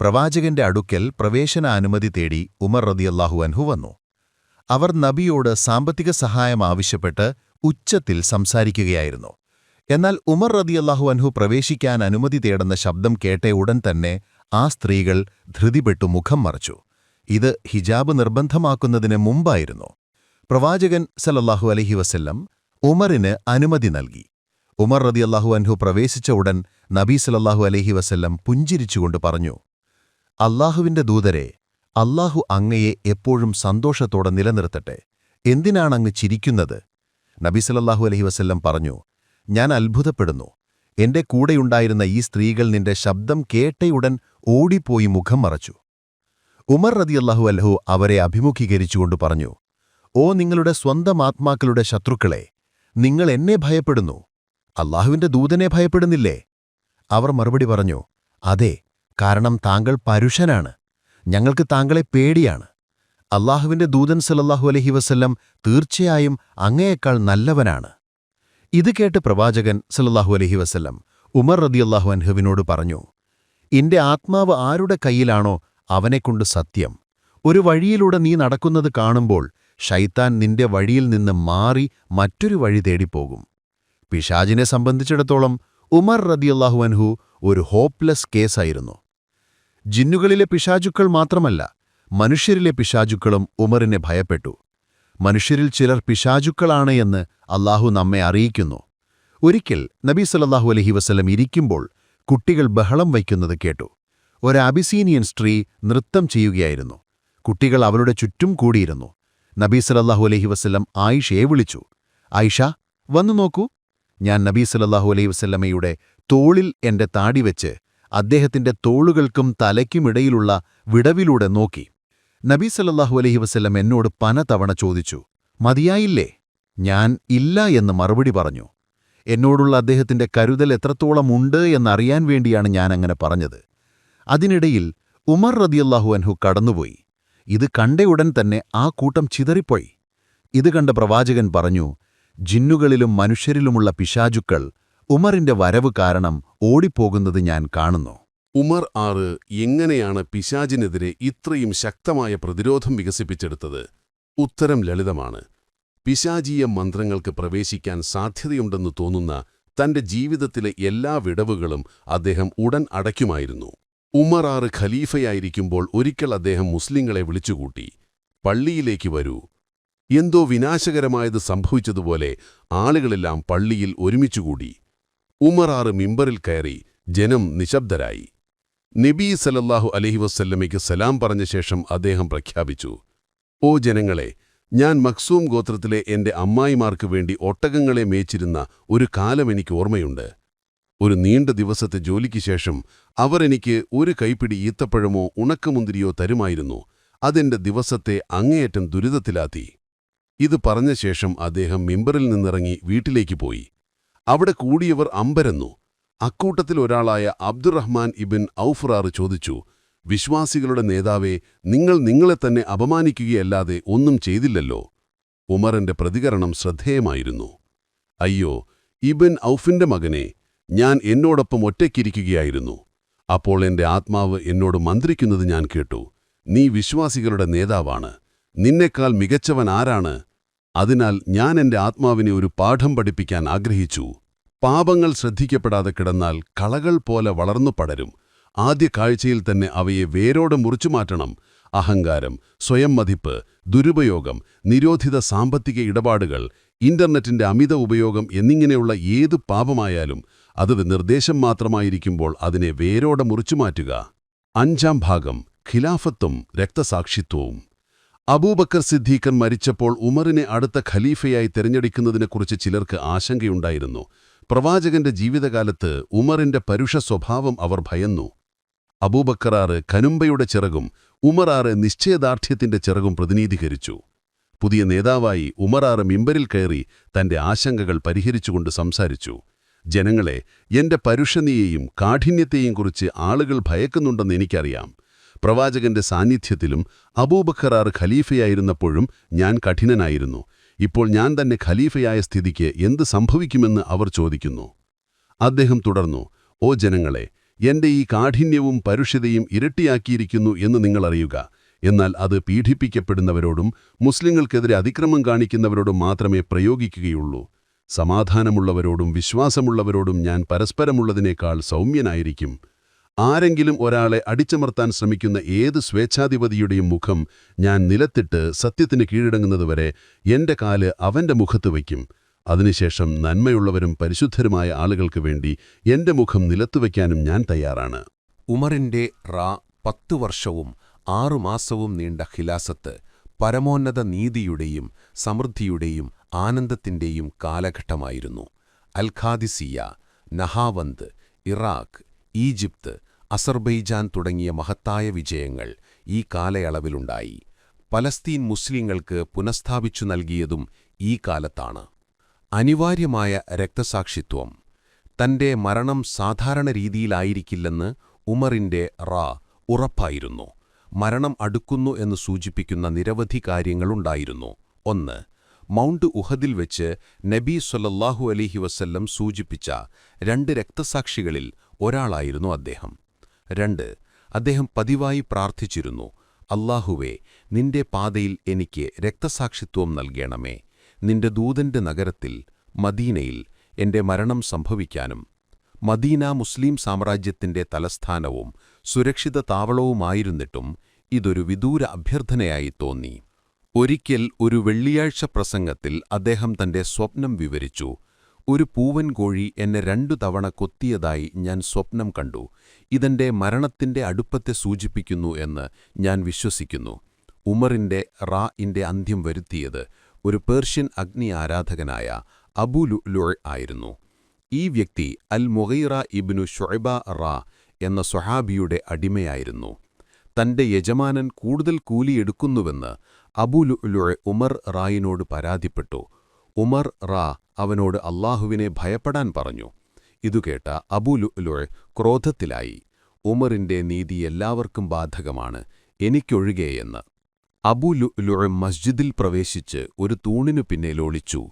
പ്രവാചകന്റെ അടുക്കൽ പ്രവേശന അനുമതി തേടി ഉമർ റദിയല്ലാഹു അൻഹു വന്നു. അവർ നബിയോട് സാമ്പത്തിക സഹായം ആവശ്യപ്പെട്ട് ഉച്ചത്തിൽ സംസാരിക്കുകയായിരുന്നു. എന്നാൽ ഉമർ റതിയല്ലാഹു അൻഹു പ്രവേശിക്കാൻ അനുമതി തേടുന്ന ശബ്ദം കേട്ടേ ഉടൻ തന്നെ ആ സ്ത്രീകൾ ധൃതിപ്പെട്ടു മുഖം മറച്ചു. ഇത് ഹിജാബ് നിർബന്ധമാക്കുന്നതിന് മുമ്പായിരുന്നു. പ്രവാചകൻ സലല്ലാഹു അലഹി വസ്ല്ലം ഉമറിന് അനുമതി നൽകി. ഉമർ റതിയല്ലാഹു അൻഹു പ്രവേശിച്ച ഉടൻ നബീ സലല്ലാഹു അലഹി വസ്ല്ലം പുഞ്ചിരിച്ചുകൊണ്ട് പറഞ്ഞു അല്ലാഹുവിന്റെ ദൂതരെ അല്ലാഹു അങ്ങയെ എപ്പോഴും സന്തോഷത്തോടെ നിലനിർത്തട്ടെ. എന്തിനാണങ്ങ് ചിരിക്കുന്നത്? നബി സല്ലല്ലാഹു അലൈഹി വസല്ലം പറഞ്ഞു ഞാൻ അത്ഭുതപ്പെടുന്നു. എന്റെ കൂടെയുണ്ടായിരുന്ന ഈ സ്ത്രീകൾ നിന്റെ ശബ്ദം കേട്ടയുടൻ ഓടിപ്പോയി മുഖം മറച്ചു. ഉമർ റതിയല്ലാഹു അല്ലഹു അവരെ അഭിമുഖീകരിച്ചുകൊണ്ട് പറഞ്ഞു ഓ നിങ്ങളുടെ സ്വന്തം ആത്മാക്കളുടെ ശത്രുക്കളെ നിങ്ങൾ എന്നെ ഭയപ്പെടുന്നു. അല്ലാഹുവിന്റെ ദൂതനെ ഭയപ്പെടുന്നില്ലേ? അവർ മറുപടി പറഞ്ഞു അതെ കാരണം താങ്കൾ പരുഷനാണ്. ഞങ്ങൾക്ക് താങ്കളെ പേടിയാണ്. അല്ലാഹുവിന്റെ ദൂതൻ സല്ലല്ലാഹു അലഹി വസ്ല്ലം തീർച്ചയായും അങ്ങയേക്കാൾ നല്ലവനാണ്. ഇത് കേട്ട് പ്രവാചകൻ സല്ലല്ലാഹു അലഹി വസ്ല്ലം ഉമർ റദിയല്ലാഹു അൻഹുവിനോട് പറഞ്ഞു എന്റെ ആത്മാവ് ആരുടെ കയ്യിലാണോ അവനെക്കൊണ്ട് സത്യം. ഒരു വഴിയിലൂടെ നീ നടക്കുന്നത് കാണുമ്പോൾ ഷൈത്താൻ നിന്റെ വഴിയിൽ നിന്ന് മാറി മറ്റൊരു വഴി തേടിപ്പോകും. പിശാജിനെ സംബന്ധിച്ചിടത്തോളം ഉമർ റദിയല്ലാഹു അൻഹു ഒരു ഹോപ്പ്ലെസ് കേസായിരുന്നു. ജിന്നുകളിലെ പിശാചുക്കൾ മാത്രമല്ല മനുഷ്യരിലെ പിശാചുക്കളും ഉമറിനെ ഭയപ്പെട്ടു. മനുഷ്യരിൽ ചിലർ പിശാചുക്കളാണ് എന്ന് അള്ളാഹു നമ്മെ അറിയിക്കുന്നു. ഒരിക്കൽ നബി സല്ലല്ലാഹു അലഹി വസ്ലം ഇരിക്കുമ്പോൾ കുട്ടികൾ ബഹളം വയ്ക്കുന്നത് കേട്ടു. ഒരു സ്ത്രീ നൃത്തം ചെയ്യുകയായിരുന്നു. കുട്ടികൾ അവളുടെ ചുറ്റും കൂടിയിരുന്നു. നബി സല്ലല്ലാഹു അലൈഹി വസല്ലം ആയിഷയെ വിളിച്ചു. ആയിഷ വന്നു നോക്കൂ. ഞാൻ നബി സല്ലല്ലാഹു അലൈഹി വസല്ലമയുടെ തോളിൽ എന്റെ താടി വെച്ച് അദ്ദേഹത്തിന്റെ തോളുകൾക്കും തലയ്ക്കുമിടയിലുള്ള വിടവിലൂടെ നോക്കി. നബി സല്ലല്ലാഹു അലൈഹി വസല്ലം എന്നോട് പലതവണ ചോദിച്ചു മതിയായില്ലേ? ഞാൻ ഇല്ല എന്ന് മറുപടി പറഞ്ഞു. എന്നോടുള്ള അദ്ദേഹത്തിന്റെ കരുതൽ എത്രത്തോളമുണ്ട് എന്നറിയാൻ വേണ്ടിയാണ് ഞാൻ അങ്ങനെ പറഞ്ഞത്. അതിനിടയിൽ ഉമർ റദിയല്ലാഹു അൻഹു കടന്നുപോയി. ഇത് കണ്ടയുടൻ തന്നെ ആ കൂട്ടം ചിതറിപ്പോയി. ഇത് കണ്ട പ്രവാചകൻ പറഞ്ഞു ജിന്നുകളിലും മനുഷ്യരിലുമുള്ള പിശാചുക്കൾ ഉമറിന്റെ വരവ് കാരണം ഓടിപ്പോകുന്നത് ഞാൻ കാണുന്നു. ഉമർ ആറ് എങ്ങനെയാണ് പിശാജിനെതിരെ ഇത്രയും ശക്തമായ പ്രതിരോധം വികസിപ്പിച്ചെടുത്തത്? ഉത്തരം ലളിതമാണ്. പിശാചീയ മന്ത്രങ്ങൾക്ക് പ്രവേശിക്കാൻ സാധ്യതയുണ്ടെന്ന് തോന്നുന്ന തന്റെ ജീവിതത്തിലെ എല്ലാ വിടവുകളും അദ്ദേഹം ഉടൻ അടയ്ക്കുമായിരുന്നു. ഉമർ ആറ് ഖലീഫയായിരിക്കുമ്പോൾ ഒരിക്കൽ അദ്ദേഹം മുസ്ലിങ്ങളെ വിളിച്ചുകൂട്ടി പള്ളിയിലേക്ക് വരൂ. എന്തോ വിനാശകരമായത് സംഭവിച്ചതുപോലെ ആളുകളെല്ലാം പള്ളിയിൽ ഒരുമിച്ചുകൂടി. ഉമർ ആറ് മിമ്പറിൽ കയറി ജനം നിശബ്ദരായി. നബി സലല്ലാഹു അലഹി വസ്ല്ലമയ്ക്ക് സലാം പറഞ്ഞ ശേഷം അദ്ദേഹം പ്രഖ്യാപിച്ചു ഓ ജനങ്ങളെ ഞാൻ മക്സൂം ഗോത്രത്തിലെ എന്റെ അമ്മായിമാർക്ക് വേണ്ടി ഒട്ടകങ്ങളെ മേച്ചിരുന്ന ഒരു കാലം എനിക്ക് ഓർമ്മയുണ്ട്. ഒരു നീണ്ട ദിവസത്തെ ജോലിക്ക് ശേഷം അവർ എനിക്ക് ഒരു കൈപ്പിടി ഈത്തപ്പഴമോ ഉണക്കമുന്തിരിയോ തരുമായിരുന്നു. അതെന്റെ ദിവസത്തെ അങ്ങേയറ്റം ദുരിതത്തിലാത്തി ഇത് പറഞ്ഞ ശേഷം അദ്ദേഹം മിമ്പറിൽ നിന്നിറങ്ങി വീട്ടിലേക്ക് പോയി. അവിടെ കൂടിയവർ അമ്പരന്നു. അക്കൂട്ടത്തിൽ ഒരാളായ അബ്ദുറഹ്മാൻ ഇബിൻ ഔഫറാർ ചോദിച്ചു വിശ്വാസികളുടെ നേതാവേ നിങ്ങൾ നിങ്ങളെ തന്നെ അപമാനിക്കുകയല്ലാതെ ഒന്നും ചെയ്തില്ലല്ലോ? ഉമറിന്റെ പ്രതികരണം ശ്രദ്ധേയമായിരുന്നു. അയ്യോ ഇബിൻ ഔഫിന്റെ മകനെ ഞാൻ എന്നോടൊപ്പം ഒറ്റയ്ക്കിരിക്കുകയായിരുന്നു. അപ്പോൾ എന്റെ ആത്മാവ് എന്നോട് മന്ത്രിക്കുന്നത് ഞാൻ കേട്ടു. നീ വിശ്വാസികളുടെ നേതാവാണ്. നിന്നെക്കാൾ മികച്ചവൻ ആരാണ്? അതിനാൽ ഞാൻ എന്റെ ആത്മാവിനെ ഒരു പാഠം പഠിപ്പിക്കാൻ ആഗ്രഹിച്ചു. പാപങ്ങൾ ശ്രദ്ധിക്കപ്പെടാതെ കിടന്നാൽ കളകൾ പോലെ വളർന്നു പടരും. ആദ്യ കാഴ്ചയിൽ തന്നെ അവയെ വേരോടെ മുറിച്ചുമാറ്റണം അഹങ്കാരം സ്വയം മതിപ്പ് ദുരുപയോഗം നിരോധിത സാമ്പത്തിക ഇടപാടുകൾ ഇന്റർനെറ്റിന്റെ അമിത ഉപയോഗം എന്നിങ്ങനെയുള്ള ഏതു പാപമായാലും അത് നിർദ്ദേശം മാത്രമായിരിക്കുമ്പോൾ അതിനെ വേരോടെ മുറിച്ചു മാറ്റുക. അഞ്ചാം ഭാഗം ഖിലാഫത്തും രക്തസാക്ഷിത്വവും. അബൂബക്കർ സിദ്ദീഖൻ മരിച്ചപ്പോൾ ഉമറിനെ അടുത്ത ഖലീഫയായി തിരഞ്ഞെടുക്കുന്നതിനെക്കുറിച്ച് ചിലർക്ക് ആശങ്കയുണ്ടായിരുന്നു. പ്രവാചകന്റെ ജീവിതകാലത്ത് ഉമറിന്റെ പരുഷ സ്വഭാവം അവർ ഭയന്നു. അബൂബക്കറാറ് കനുമ്പയുടെ ചിറകും ഉമറാറ് നിശ്ചയദാർഢ്യത്തിന്റെ ചിറകും പ്രതിനിധീകരിച്ചു. പുതിയ നേതാവായി ഉമറാറ് മിമ്പരിൽ കയറി തന്റെ ആശങ്കകൾ പരിഹരിച്ചുകൊണ്ട് സംസാരിച്ചു. ജനങ്ങളെ എന്റെ പരുഷനിയെയും കാഠിന്യത്തെയും കുറിച്ച് ആളുകൾ ഭയക്കുന്നുണ്ടെന്ന് എനിക്കറിയാം. പ്രവാചകന്റെ സാന്നിധ്യത്തിലും അബൂബക്കറാർ ഖലീഫയായിരുന്നപ്പോഴും ഞാൻ കഠിനനായിരുന്നു. ഇപ്പോൾ ഞാൻ തന്നെ ഖലീഫയായ സ്ഥിതിക്ക് എന്ത് സംഭവിക്കുമെന്ന് അവർ ചോദിക്കുന്നു. അദ്ദേഹം തുടർന്നു ഓ ജനങ്ങളെ എന്റെ ഈ കാഠിന്യവും പരുഷതയും ഇരട്ടിയാക്കിയിരിക്കുന്നു എന്ന് നിങ്ങൾ അറിയുക. എന്നാൽ അത് പീഡിപ്പിക്കപ്പെടുന്നവരോടും മുസ്ലിങ്ങൾക്കെതിരെ അതിക്രമം കാണിക്കുന്നവരോടും മാത്രമേ പ്രയോഗിക്കുകയുള്ളൂ. സമാധാനമുള്ളവരോടും വിശ്വാസമുള്ളവരോടും ഞാൻ പരസ്പരമുള്ളതിനേക്കാൾ സൗമ്യനായിരിക്കും. ആരെങ്കിലും ഒരാളെ അടിച്ചമർത്താൻ ശ്രമിക്കുന്ന ഏത് സ്വേച്ഛാധിപതിയുടെയും മുഖം ഞാൻ നിലത്തിട്ട് സത്യത്തിന് കീഴടങ്ങുന്നതുവരെ എന്റെ കാൽ അവന്റെ മുഖത്ത് വയ്ക്കും. അതിനുശേഷം നന്മയുള്ളവരും പരിശുദ്ധരുമായ ആളുകൾക്ക് വേണ്ടി എന്റെ മുഖം നിലത്തുവയ്ക്കാനും ഞാൻ തയ്യാറാണ്. ഉമറിന്റെ റാ പത്തു വർഷവും ആറുമാസവും നീണ്ട ഖിലാസത്ത് പരമോന്നത നീതിയുടെയും സമൃദ്ധിയുടെയും ആനന്ദത്തിന്റെയും കാലഘട്ടമായിരുന്നു. Al Qadisiyah Nahavand Iraq Egypt Azerbaijan തുടങ്ങിയ മഹത്തായ വിജയങ്ങൾ ഈ കാലയളവിലുണ്ടായി. പലസ്തീൻ മുസ്ലിങ്ങൾക്ക് പുനഃസ്ഥാപിച്ചു നൽകിയതും ഈ കാലത്താണ്. അനിവാര്യമായ രക്തസാക്ഷിത്വം. തന്റെ മരണം സാധാരണ രീതിയിലായിരിക്കില്ലെന്ന് ഉമറിന്റെ റാ ഉറപ്പായിരുന്നു. മരണം അടുക്കുന്നു എന്ന് സൂചിപ്പിക്കുന്ന നിരവധി കാര്യങ്ങളുണ്ടായിരുന്നു. ഒന്ന് മൗണ്ട് ഉഹദിൽ വെച്ച് നബി സൊല്ലാഹു അലിഹി വസ്ല്ലം സൂചിപ്പിച്ച രണ്ട് രക്തസാക്ഷികളിൽ ഒരാളായിരുന്നു അദ്ദേഹം. രണ്ട് അദ്ദേഹം പതിവായി പ്രാർത്ഥിച്ചിരുന്നു അല്ലാഹുവേ നിന്റെ പാതയിൽ എനിക്ക് രക്തസാക്ഷിത്വം നൽകണമേ. നിന്റെ ദൂതന്റെ നഗരത്തിൽ മദീനയിൽ എന്റെ മരണം സംഭവിക്കാനും മദീന മുസ്ലിം സാമ്രാജ്യത്തിന്റെ തലസ്ഥാനവും സുരക്ഷിത താവളവുമായിരുന്നിട്ടും ഇതൊരു വിദൂര അഭ്യർത്ഥനയായി തോന്നി. ഒരിക്കൽ ഒരു വെള്ളിയാഴ്ച പ്രസംഗത്തിൽ അദ്ദേഹം തന്റെ സ്വപ്നം വിവരിച്ചു ഒരു പൂവൻ കോഴി എന്നെ രണ്ടു തവണ കൊത്തിയതായി ഞാൻ സ്വപ്നം കണ്ടു. ഇതെന്റെ മരണത്തിന്റെ അടുപ്പത്തെ സൂചിപ്പിക്കുന്നു എന്ന് ഞാൻ വിശ്വസിക്കുന്നു. ഉമറിന്റെ റാ ഇന്റെ അന്ത്യം വരുത്തിയത് ഒരു പേർഷ്യൻ അഗ്നി ആരാധകനായ അബു ലുഅ് ആയിരുന്നു. ഈ വ്യക്തി അൽ മൊഹൈറ ഇബ്നു ഷൊയബ റാ എന്ന സൊഹാബിയുടെ അടിമയായിരുന്നു. തന്റെ യജമാനൻ കൂടുതൽ കൂലിയെടുക്കുന്നുവെന്ന് അബു ലുഅ് ഉമർ റായിനോട് പരാതിപ്പെട്ടു. ഉമർ റാ അവനോട് അള്ളാഹുവിനെ ഭയപ്പെടാൻ പറഞ്ഞു. ഇതുകേട്ട അബു ലുഅ് ക്രോധത്തിലായി. ഉമറിന്റെ നീതി എല്ലാവർക്കും ബാധകമാണ് എനിക്കൊഴികെയെന്ന്. അബു ലുഅ് മസ്ജിദിൽ പ്രവേശിച്ച് ഒരു തൂണിനു പിന്നിലൊളിച്ചു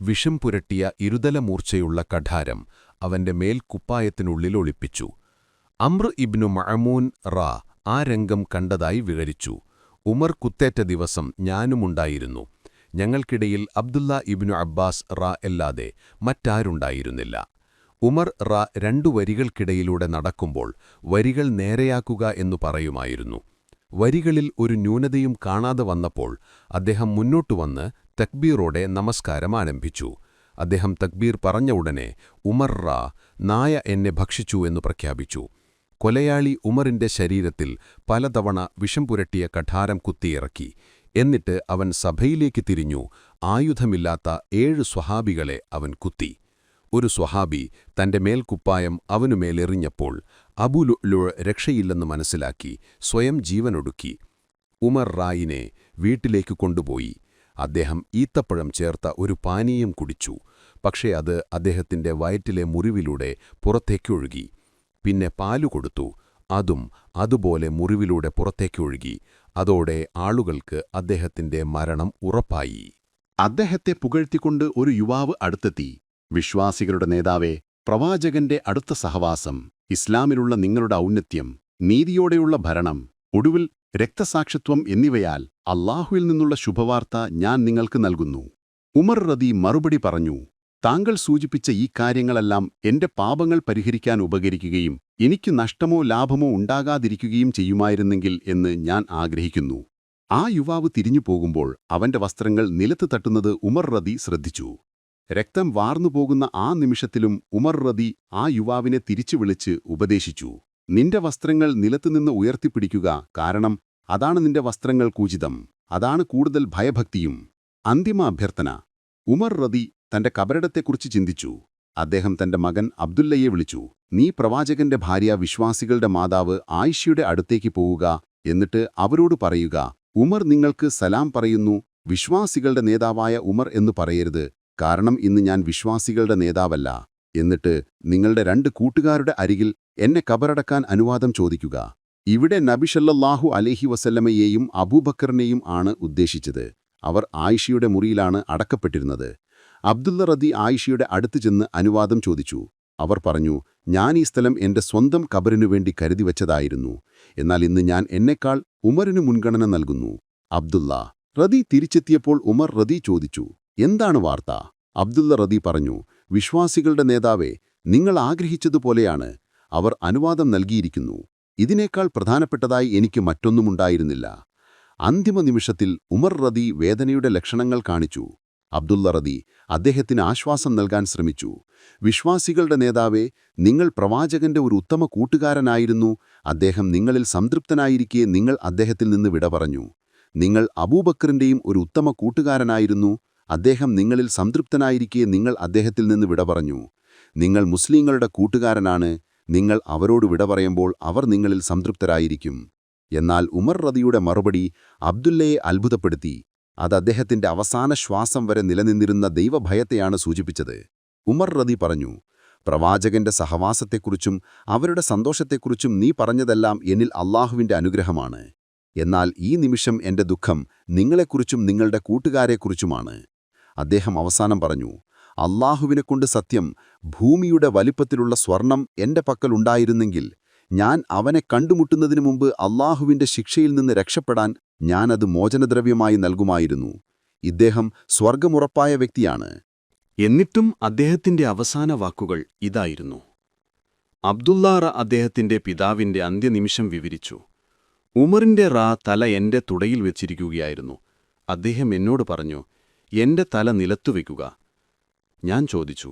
വിഷം പുരട്ടിയ ഇരുതല മൂർച്ചയുള്ള കഠാരം അവന്റെ മേൽക്കുപ്പായത്തിനുള്ളിൽ ഒളിപ്പിച്ചു. അമ്ര ഇബ്നു മഅമൂൻ റാ ആ രംഗം കണ്ടതായി വിവരിച്ചു. ഉമർ കുത്തേറ്റ ദിവസം ഞാനുമുണ്ടായിരുന്നു. ഞങ്ങൾക്കിടയിൽ അബ്ദുല്ല ഇബ്നു അബ്ബാസ് റാ അല്ലാതെ മറ്റാരുണ്ടായിരുന്നില്ല. ഉമർ റാ രണ്ടു വരികൾക്കിടയിലൂടെ നടക്കുമ്പോൾ വരികൾ നേരെയാക്കുക എന്നു പറയുമായിരുന്നു. വരികളിൽ ഒരു ന്യൂനതയും കാണാതെ വന്നപ്പോൾ അദ്ദേഹം മുന്നോട്ടു വന്ന് തക്ബീറോടെ നമസ്കാരം ആരംഭിച്ചു. അദ്ദേഹം തക്ബീർ പറഞ്ഞ ഉടനെ ഉമർ റാ നായ എന്നെ ഭക്ഷിച്ചു എന്നു പ്രഖ്യാപിച്ചു. കൊലയാളി ഉമറിന്റെ ശരീരത്തിൽ പലതവണ വിഷം പുരട്ടിയ കഠാരം കുത്തിയിറക്കി. എന്നിട്ട് അവൻ സഭയിലേക്ക് തിരിഞ്ഞു. ആയുധമില്ലാത്ത ഏഴ് സ്വഹാബികളെ അവൻ കുത്തി. ഒരു സ്വഹാബി തന്റെ മേൽക്കുപ്പായം അവനുമേലെറിഞ്ഞപ്പോൾ അബുലുലു രക്ഷയില്ലെന്ന് മനസ്സിലാക്കി സ്വയം ജീവനൊടുക്കി. ഉമർ റായിനെ വീട്ടിലേക്ക് കൊണ്ടുപോയി. അദ്ദേഹം ഈത്തപ്പഴം ചേർത്ത ഒരു പാനീയം കുടിച്ചു. പക്ഷേ അത് അദ്ദേഹത്തിന്റെ വയറ്റിലെ മുറിവിലൂടെ പുറത്തേക്കൊഴുകി. പിന്നെ പാലു കൊടുത്തു. അതും അതുപോലെ മുറിവിലൂടെ പുറത്തേക്കൊഴുകി. അതോടെ ആളുകൾക്ക് അദ്ദേഹത്തിന്റെ മരണം ഉറപ്പായി. അദ്ദേഹത്തെ പുകഴ്ത്തിക്കൊണ്ട് ഒരു യുവാവ് അടുത്തെത്തി. വിശ്വാസികളുടെ നേതാവെ പ്രവാചകന്റെ അടുത്ത സഹവാസം ഇസ്ലാമിലുള്ള നിങ്ങളുടെ ഔന്നത്യം നീതിയോടെയുള്ള ഭരണം ഒടുവിൽ രക്തസാക്ഷിത്വം എന്നിവയാൽ അള്ളാഹുവിൽ നിന്നുള്ള ശുഭവാർത്ത ഞാൻ നിങ്ങൾക്ക് നൽകുന്നു. ഉമർ റദി മറുപടി പറഞ്ഞു താങ്കൾ സൂചിപ്പിച്ച ഈ കാര്യങ്ങളെല്ലാം എന്റെ പാപങ്ങൾ പരിഹരിക്കാൻ ഉപകരിക്കുകയും എനിക്ക് നഷ്ടമോ ലാഭമോ ഉണ്ടാകാതിരിക്കുകയും ചെയ്യുമായിരുന്നെങ്കിൽ എന്ന് ഞാൻ ആഗ്രഹിക്കുന്നു. ആ യുവാവ് തിരിഞ്ഞു പോകുമ്പോൾ അവന്റെ വസ്ത്രങ്ങൾ നിലത്ത് തട്ടുന്നത് ഉമർ റതി ശ്രദ്ധിച്ചു. രക്തം വാർന്നു പോകുന്ന ആ നിമിഷത്തിലും ഉമർ റതി ആ യുവാവിനെ തിരിച്ചു വിളിച്ച് ഉപദേശിച്ചു. നിന്റെ വസ്ത്രങ്ങൾ നിലത്തുനിന്ന് ഉയർത്തിപ്പിടിക്കുക കാരണം അതാണ് നിന്റെ വസ്ത്രങ്ങൾക്കൂചിതം അതാണ് കൂടുതൽ ഭയഭക്തിയും. അന്തിമ അഭ്യർത്ഥന ഉമർ റതി തന്റെ കബറിടത്തെക്കുറിച്ച് ചിന്തിച്ചു. അദ്ദേഹം തന്റെ മകൻ അബ്ദുല്ലയെ വിളിച്ചു. നീ പ്രവാചകന്റെ ഭാര്യ വിശ്വാസികളുടെ മാതാവ് ആയിഷയുടെ അടുത്തേക്ക് പോവുക എന്നിട്ട് അവരോട് പറയുക ഉമർ നിങ്ങൾക്ക് സലാം പറയുന്നു വിശ്വാസികളുടെ നേതാവായ ഉമർ എന്ന് പറയരുത് കാരണം ഇന്ന് ഞാൻ വിശ്വാസികളുടെ നേതാവല്ല എന്നിട്ട് നിങ്ങളുടെ രണ്ട് കൂട്ടുകാരുടെ അരികിൽ എന്നെ കബറടക്കാൻ അനുവാദം ചോദിക്കുക. ഇവിടെ നബിഷല്ലാഹു അലേഹി വസല്ലമയെയും അബൂബക്കറിനെയും ആണ് ഉദ്ദേശിച്ചത്. അവർ ആയിഷയുടെ മുറിയിലാണ് അടക്കപ്പെട്ടിരുന്നത്. അബ്ദുള്ള റദി ആയിഷയുടെ അടുത്ത് ചെന്ന് അനുവാദം ചോദിച്ചു. അവർ പറഞ്ഞു ഞാൻ ഈ സ്ഥലം എന്റെ സ്വന്തം കബറിനു വേണ്ടി കരുതി വച്ചതായിരുന്നു. എന്നാൽ ഇന്ന് ഞാൻ എന്നെക്കാൾ ഉമറിനു മുൻഗണന നൽകുന്നു. അബ്ദുള്ള റദി തിരിച്ചെത്തിയപ്പോൾ ഉമർ റദി ചോദിച്ചു എന്താണ് വാർത്ത? അബ്ദുള്ള റദി പറഞ്ഞു വിശ്വാസികളുടെ നേതാവേ നിങ്ങൾ ആഗ്രഹിച്ചതുപോലെയാണ്. അവർ അനുവാദം നൽകിയിരിക്കുന്നു. ഇതിനേക്കാൾ പ്രധാനപ്പെട്ടതായി എനിക്ക് മറ്റൊന്നുമുണ്ടായിരുന്നില്ല. അന്തിമ നിമിഷത്തിൽ ഉമർ റദി വേദനയുടെ ലക്ഷണങ്ങൾ കാണിച്ചു. അബ്ദുള്ള റദി അദ്ദേഹത്തിന് ആശ്വാസം നൽകാൻ ശ്രമിച്ചു. വിശ്വാസികളുടെ നേതാവെ നിങ്ങൾ പ്രവാചകന്റെ ഒരു ഉത്തമ കൂട്ടുകാരനായിരുന്നു. അദ്ദേഹം നിങ്ങളിൽ സംതൃപ്തനായിരിക്കെ നിങ്ങൾ അദ്ദേഹത്തിൽ നിന്ന് വിട പറഞ്ഞു. നിങ്ങൾ അബൂബക്കറിന്റെയും ഒരു ഉത്തമ കൂട്ടുകാരനായിരുന്നു. അദ്ദേഹം നിങ്ങളിൽ സംതൃപ്തനായിരിക്കെ നിങ്ങൾ അദ്ദേഹത്തിൽ നിന്ന് വിട പറഞ്ഞു. നിങ്ങൾ മുസ്ലിങ്ങളുടെ കൂട്ടുകാരനാണ്. നിങ്ങൾ അവരോട് വിട പറയുമ്പോൾ അവർ നിങ്ങളിൽ സംതൃപ്തരായിരിക്കും. എന്നാൽ ഉമർ റതിയുടെ മറുപടി അബ്ദുല്ലയെ അത്ഭുതപ്പെടുത്തി. അത് അദ്ദേഹത്തിന്റെ അവസാന ശ്വാസം വരെ നിലനിന്നിരുന്ന ദൈവഭയത്തെയാണ് സൂചിപ്പിച്ചത്. ഉമർ റദി പറഞ്ഞു പ്രവാചകന്റെ സഹവാസത്തെക്കുറിച്ചും അവരുടെ സന്തോഷത്തെക്കുറിച്ചും നീ പറഞ്ഞതെല്ലാം എന്നിൽ അള്ളാഹുവിന്റെ അനുഗ്രഹമാണ്. എന്നാൽ ഈ നിമിഷം എന്റെ ദുഃഖം നിങ്ങളെക്കുറിച്ചും നിങ്ങളുടെ കൂട്ടുകാരെക്കുറിച്ചുമാണ് അദ്ദേഹം അവസാനം പറഞ്ഞു അള്ളാഹുവിനെക്കൊണ്ട് സത്യം ഭൂമിയുടെ വലിപ്പത്തിലുള്ള സ്വർണം എന്റെ പക്കലുണ്ടായിരുന്നെങ്കിൽ ഞാൻ അവനെ കണ്ടുമുട്ടുന്നതിനു മുമ്പ് അള്ളാഹുവിന്റെ ശിക്ഷയിൽ നിന്ന് രക്ഷപ്പെടാൻ ഞാനത് മോചനദ്രവ്യമായി നൽകുമായിരുന്നു. ഇദ്ദേഹം സ്വർഗമുറപ്പായ വ്യക്തിയാണ്. എന്നിട്ടും അദ്ദേഹത്തിന്റെ അവസാന വാക്കുകൾ ഇതായിരുന്നു. അബ്ദുല്ലാറ അദ്ദേഹത്തിന്റെ പിതാവിന്റെ അന്ത്യനിമിഷം വിവരിച്ചു. ഉമറിന്റെ റാ തല എന്റെ തുടയിൽ വെച്ചിരിക്കുകയായിരുന്നു. അദ്ദേഹം എന്നോട് പറഞ്ഞു എന്റെ തല നിലത്തുവെക്കുക ഞാൻ ചോദിച്ചു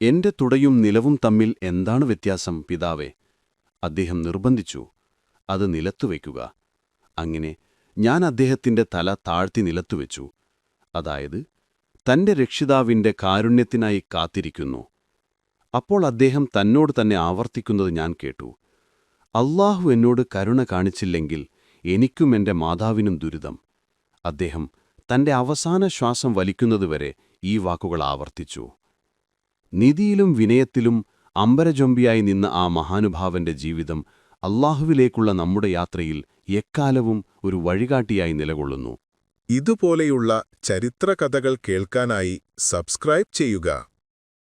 എന്റെ തുടയും നിലവും തമ്മിൽ എന്താണ് വ്യത്യാസം പിതാവേ? അദ്ദേഹം നിർബന്ധിച്ചു അത് നിലത്തുവെക്കുക അങ്ങനെ ഞാൻ അദ്ദേഹത്തിന്റെ തല താഴ്ത്തി നിലത്തുവെച്ചു. അതായത് തന്റെ രക്ഷിതാവിന്റെ കാരുണ്യത്തിനായി കാത്തിരിക്കുന്നു. അപ്പോൾ അദ്ദേഹം തന്നോട് തന്നെ ആവർത്തിക്കുന്നത് ഞാൻ കേട്ടു. അള്ളാഹു എന്നോട് കരുണ കാണിച്ചില്ലെങ്കിൽ എനിക്കും എന്റെ മാതാവിനും ദുരിതം. അദ്ദേഹം തന്റെ അവസാന ശ്വാസം വലിക്കുന്നതുവരെ ഈ വാക്കുകൾ ആവർത്തിച്ചു. നിധിയിലും വിനയത്തിലും അമ്പരജൊമ്പിയായി നിന്ന ആ മഹാനുഭാവന്റെ ജീവിതം അള്ളാഹുവിലേക്കുള്ള നമ്മുടെ യാത്രയിൽ എക്കാലവും ഒരു വഴികാട്ടിയായി നിലകൊള്ളുന്നു. ഇതുപോലെയുള്ള ചരിത്രകഥകൾ കേൾക്കാനായി സബ്സ്ക്രൈബ് ചെയ്യുക.